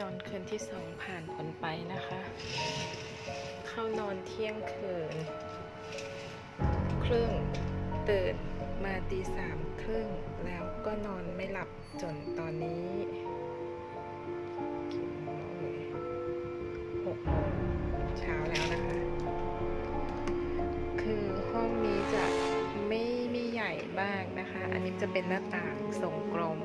นอนคืนที่สองผ่านผลไปนะคะ เข้านอนเที่ยงคืน ครึ่งตื่นมาตีสามครึ่ง แล้วก็นอนไม่หลับจนตอนนี้หกโมงเช้าแล้วนะคะ คือห้องนี้จะไม่ไม่ใหญ่มากนะคะ อันนี้จะเป็นหน้าต่างทรงกลม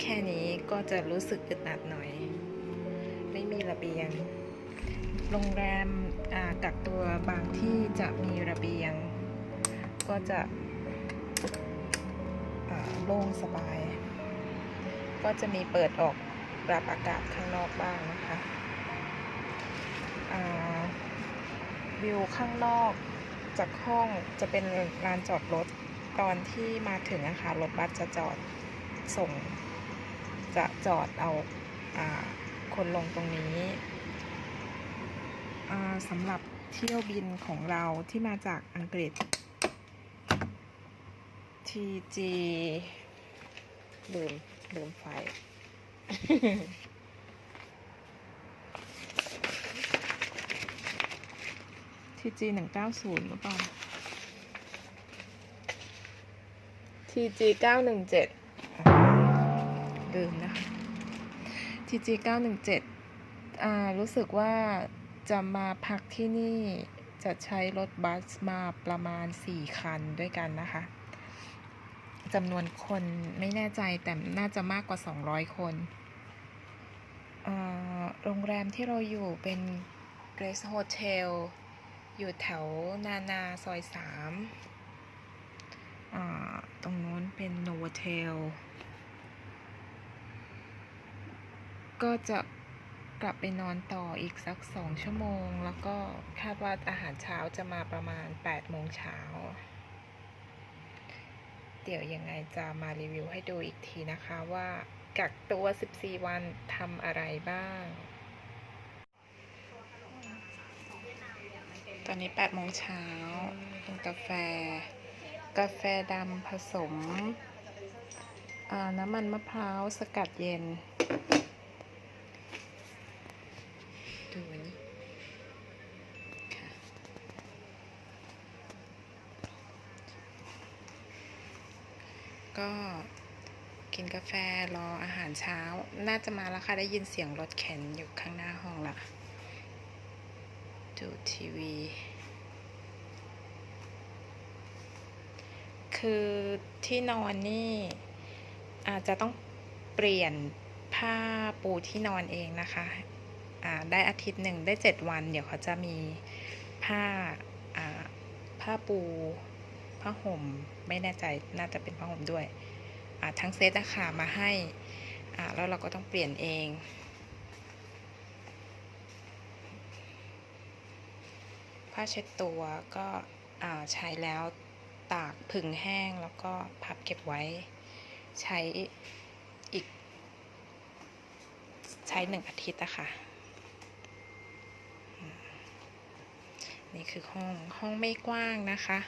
แค่นี้ก็จะรู้สึกอึดอัดหน่อย ไม่มีระเบียง โรงแรมกักตัวบางที่จะมีระเบียง ก็จะโล่งสบาย ก็จะมีเปิดออกรับอากาศข้างนอกบ้างนะคะวิวข้างนอกจากห้องจะเป็นลานจอดรถตอนที่มาถึงนะคะรถบัสจะจอดส่ง จะจอดเอาอคนลงตรงนี้สำหรับเที่ยวบินของเราที่มาจากอังกฤษ TG ลืมลืมไฟ TG หนึ่งเก้าศูนย์หรือเปล่า TG เก้าหนึ่งเจ็ด ลืมนะคะ TG 917อ่ารู้สึกว่าจะมาพักที่นี่จะใช้รถบัสมาประมาณ 4 คันด้วยกันนะคะจำนวนคนไม่แน่ใจแต่น่าจะมากกว่า 200 คนอ่าโรงแรมที่เราอยู่เป็น Grace Hotel อยู่แถวนานาซอย3ตรงนู้นเป็น Novotel ก็จะกลับไปนอนต่ออีกสักสองชั่วโมง แล้วก็คาดว่าอาหารเช้าจะมาประมาณ8โมงเช้า เดี๋ยวยังไงจะมารีวิวให้ดูอีกทีนะคะว่ากักตัว 14 วันทำอะไรบ้าง ตอนนี้8โมงเช้ากินกาแฟ กาแฟดำผสมน้ำมันมะพร้าวสกัดเย็น ดูอันนี้ค่ะ ก็กินกาแฟรออาหารเช้า น่าจะมาแล้วค่ะ ได้ยินเสียงรถเข็นอยู่ข้างหน้าห้องละดูทีวี คือที่นอนนี่ อาจจะต้องเปลี่ยนผ้าปูที่นอนเองนะคะอ่าได้อาทิตย์หนึ่งได้เจ็ดวัน เดี๋ยวเขาจะมีผ้าอ่าผ้าปูผ้าห่ม ไม่แน่ใจน่าจะเป็นผ้าห่มด้วยทั้งเซตอะค่ะมาให้แล้วเราก็ต้องเปลี่ยนเองผ้าเช็ดตัวก็ใช้แล้วตากผึ่งแห้งแล้วก็พับเก็บไว้ ใช้อีก ใช้หนึ่งอาทิตย์อะค่ะนี่คือห้องห้องไม่กว้างนะคะ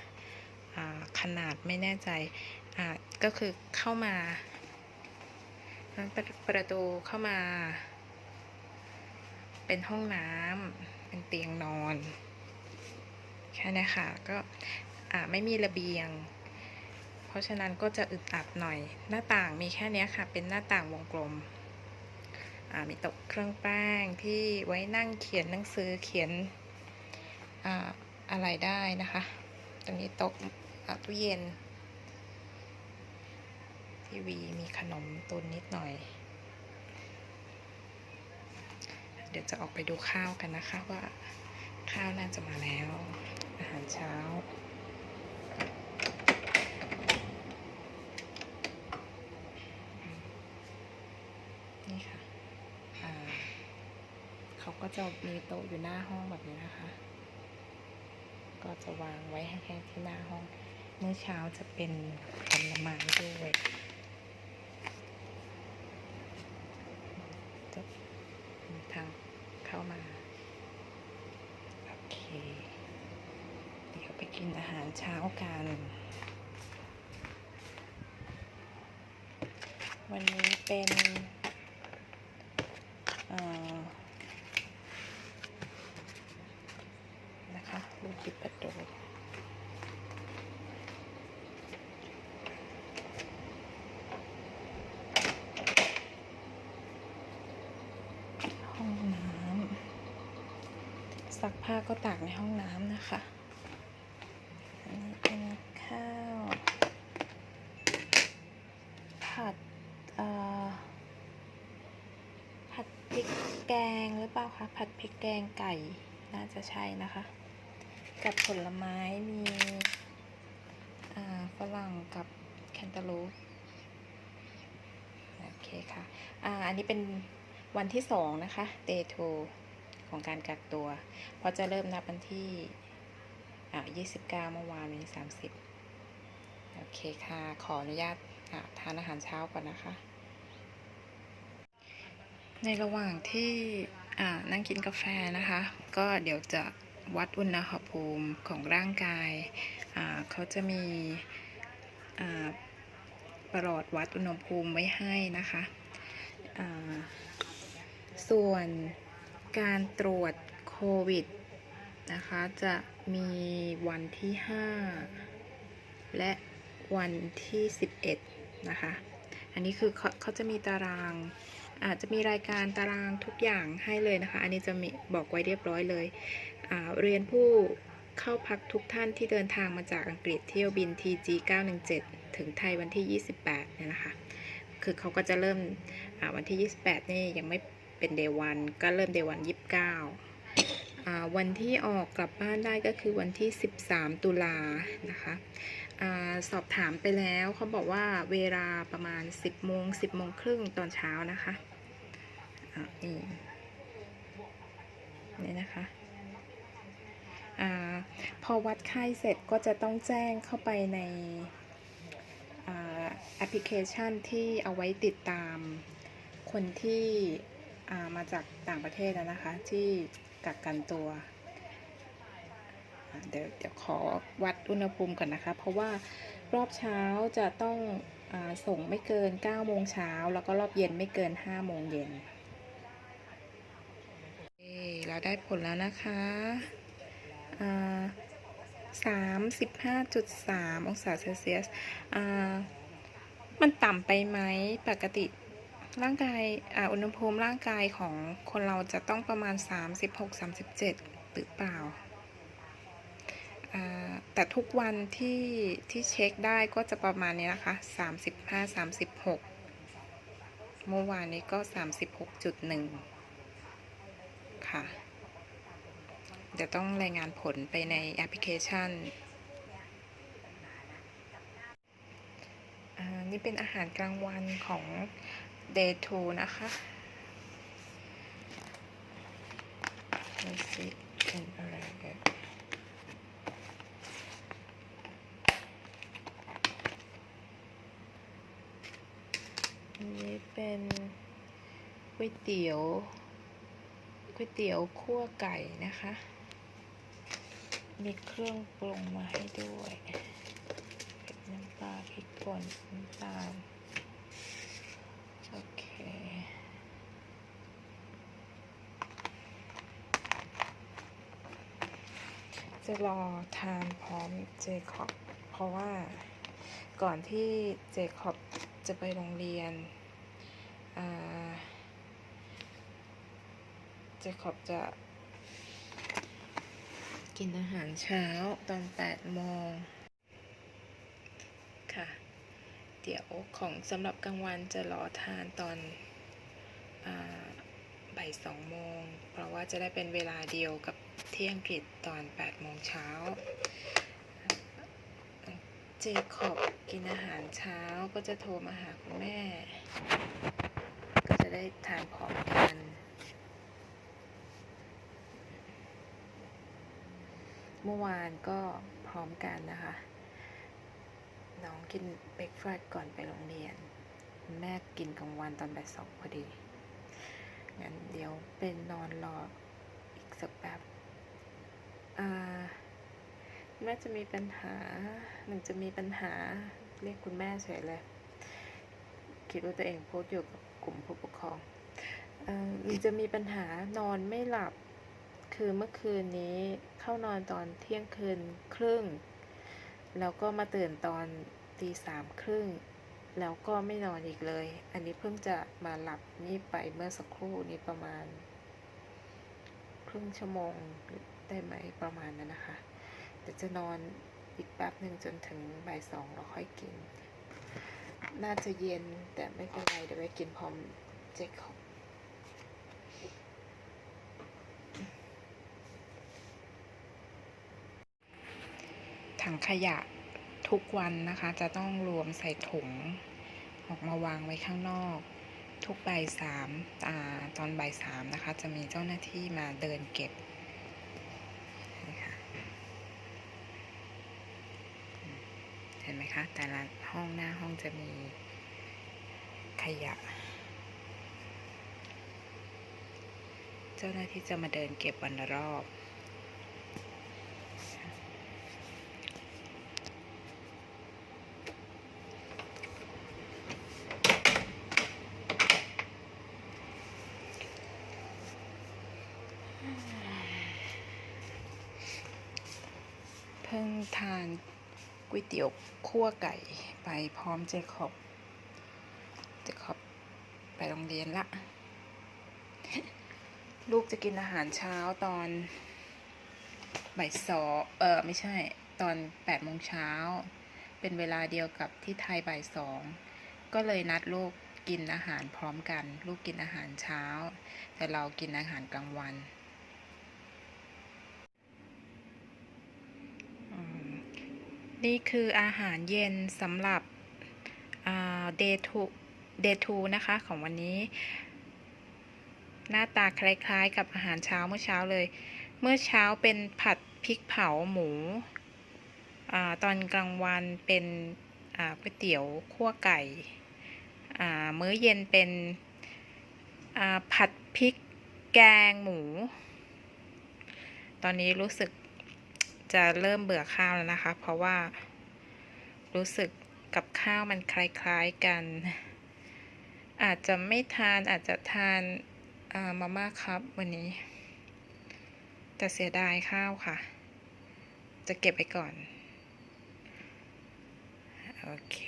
ขนาดไม่แน่ใจก็คือเข้ามาประประตูเข้ามา เป็นห้องน้ำเป็นเตียงนอน แค่นี้ค่ะก็ไม่มีระเบียง เพราะฉะนั้นก็จะอึดอัดหน่อย หน้าต่างมีแค่นี้ค่ะ เป็นหน้าต่างวงกลมมีโต๊ะเครื่องแป้งที่ไว้นั่งเขียนหนังสือเขียนออะไรได้นะคะ ตรงนี้โต๊ะ ตู้เย็น ทีวีมีขนมตุนนิดหน่อย เดี๋ยวจะออกไปดูข้าวกันนะคะว่าข้าวน่าจะมาแล้ว อาหารเช้านี่ค่ะเขาก็จะมีโต๊ะอยู่หน้าห้องแบบนี้นะคะ ก็จะวางไว้ให้แค่ที่หน้าห้อง เมื่อเช้าจะเป็นผลไม้ด้วยจะทางเข้ามา โอเค เดี๋ยวไปกินอาหารเช้ากัน วันนี้เป็น เอ่อนะคะลูกปิดประตูห้องน้ำ ซักผ้าก็ตากในห้องน้ำนะคะอันนี้เป็นข้าว ผัดผัดพริกแกงหรือเปล่าคะ ผัดพริกแกงไก่น่าจะใช่นะคะ กับผลไม้มีฝรั่งกับแคนตาลูปโอเคค่ะ อ่า อันนี้เป็นวันที่สองนะคะ day two ของการกักตัว เพราะจะเริ่มนับวันที่อ่า29 เมื่อวานวันนี้ 30 โอเคค่ะ ขออนุญาตทานอาหารเช้าก่อนนะคะ ในระหว่างที่นั่งกินกาแฟนะคะ ก็เดี๋ยวจะวัดอุณหภูมิของร่างกายาเขาจะมีประหลอดวัดอุณหภูมิไว้ให้นะคะ ส่วน การตรวจโควิดนะคะ จะมีวันที่ 5 และวันที่ 11 นะคะ อันนี้คือเขาเขาจะมีตาราง อาจจะมีรายการตารางทุกอย่างให้เลยนะคะ อันนี้จะมีบอกไว้เรียบร้อยเลย เรียนผู้เข้าพักทุกท่านที่เดินทางมาจากอังกฤษเที่ยวบิน TG 917 ถึงไทยวันที่ 28เนี่ยนะคะ คือเขาก็จะเริ่มวันที่ 28 นี่ยังไม่ เป็นเดวัน ก็เริ่มเดวัน29อ่าวันที่ออกกลับบ้านได้ก็คือวันที่ 13 ตุลานะคะอสอบถามไปแล้วเขาบอกว่าเวลาประมาณ 10โมง10โมงครึ่งตอนเช้านะคะอ่านี่นี่นะคะอพอวัดไข้เสร็จก็จะต้องแจ้งเข้าไปในอแอปพลิเคชันที่เอาไว้ติดตามคนที่ มาจากต่างประเทศนะนะคะ ที่กักกันตัว เดี๋ยวเดี๋ยวขอวัดอุณหภูมิก่อนนะคะ เพราะว่ารอบเช้าจะต้องอส่งไม่เกิน 9 โมงเช้า แล้วก็รอบเย็นไม่เกิน 5 โมงเย็นเราได้ผลแล้วนะคะ35.3 องศาเซลเซียส มันต่ำไปไหม ปกติ ร่างกายออุณหภูมิร่างกายของคนเราจะต้องประมาณ 36-37 หรือเปล่า แต่ทุกวันที่ที่เช็คได้ก็จะประมาณนี้นะคะ 35-36 เมื่อวานนี้ก็ 36.1 ค่ะ เดี๋ยวต้องรายงานผลไปในแอปพลิเคชันอ่านี่เป็นอาหารกลางวันของ day two นะคะดูสิเป็นอะไรเอ่ยอันนี้เป็นก๋วยเตี๋ยวก๋วยเตี๋ยวคั่วไก่นะคะ มีเครื่องปรุงมาให้ด้วยเผ็ดน้ำปลาพริกป่นน้ำตาล จะรอทานพร้อมเจคอบเพราะว่าก่อนที่เจคอบจะไปโรงเรียนเจคอบจะ กินอาหารเช้าตอน8โมงค่ะ เดี๋ยวของสำหรับกลางวันจะรอทานตอนอบ่ายสองโมง เพราะว่าจะได้เป็นเวลาเดียวกับที่อังกฤษตอน8โมงเช้า เจคอบกินอาหารเช้าก็จะโทรมาหาคุณแม่ ก็จะได้ทานพร้อมกัน เมื่อวานก็พร้อมกันนะคะ น้องกินเบรกฟาสต์ก่อนไปโรงเรียน แม่กินกลางวันตอนบ่ายสองพอดี งั้นเดี๋ยวเป็นนอนรออีกสักแป๊บอ่าแม่จะมีปัญหา หนึ่งจะมีปัญหา เรียกคุณแม่เฉยเลย คิดว่าตัวเองพูดอยู่กับกลุ่มผู้ปกครองอ่อหรือจะมีปัญหานอนไม่หลับ คือเมื่อคืนนี้เข้านอนตอนเที่ยงคืนครึ่ง แล้วก็มาตื่นตอน ตีสามครึ่งแล้วก็ไม่นอนอีกเลย อันนี้เพิ่งจะมาหลับนี่ไปเมื่อสักครู่นี้ประมาณ ครึ่งชั่วโมงได้ไหมประมาณนั้นนะคะแต่จะนอนอีกแป๊บหนึ่งจนถึงบ่ายสองเราค่อยกิน น่าจะเย็นแต่ไม่เป็นไรเดี๋ยวไปกินพร้อมเจคอบถังขยะ ทุกวันนะคะจะต้องรวมใส่ถุง ออกมาวางไว้ข้างนอก ทุกบ่ายสามอ่าตอนบ่ายสามนะคะจะมีเจ้าหน้าที่มาเดินเก็บเห็นไหมคะ แต่ละห้องหน้าห้องจะมีขยะ เจ้าหน้าที่จะมาเดินเก็บวันละรอบ ทานก๋วยเตี๋ยวคั่วไก่ไปพร้อมเจคอบ เจคอบไปโรงเรียนละ ลูกจะกินอาหารเช้าตอนบ่ายสองเออไม่ใช่ตอนแปดโมงเช้า เป็นเวลาเดียวกับที่ไทยบ่ายสองก็เลยนัดลูกกินอาหารพร้อมกัน ลูกกินอาหารเช้า แต่เรากินอาหารกลางวัน อืม นี่คืออาหารเย็นสำหรับเดทูเดทูนะคะของวันนี้ หน้าตาคล้ายๆ กับอาหารเช้าเมื่อเช้าเลย เมื่อเช้าเป็นผัดพริกเผาหมูอตอนกลางวันเป็นก๋วยเตี๋ยวคั่วไก่มื้อเย็นเป็นผัดพริกแกงหมู ตอนนี้รู้สึก จะเริ่มเบื่อข้าวแล้วนะคะ เพราะว่ารู้สึกกับข้าวมันคล้ายๆกัน อาจจะไม่ทานอาจจะทานมาม่าครับวันนี้ แต่เสียดายข้าวค่ะ จะเก็บไว้ก่อน โอเค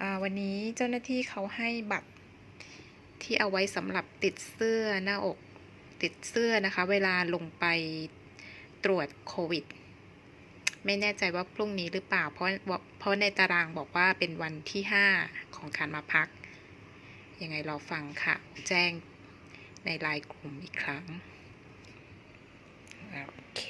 อวันนี้เจ้าหน้าที่เขาให้บัตรที่เอาไว้สำหรับติดเสื้อหน้าอกติดเสื้อนะคะ เวลาลงไป ตรวจโควิด ไม่แน่ใจว่าพรุ่งนี้หรือเปล่า เพราะเพราะในตารางบอกว่าเป็นวันที่ 5 ของการมาพัก ยังไงรอฟังค่ะ แจ้งในไลน์กลุ่มอีกครั้ง โอเค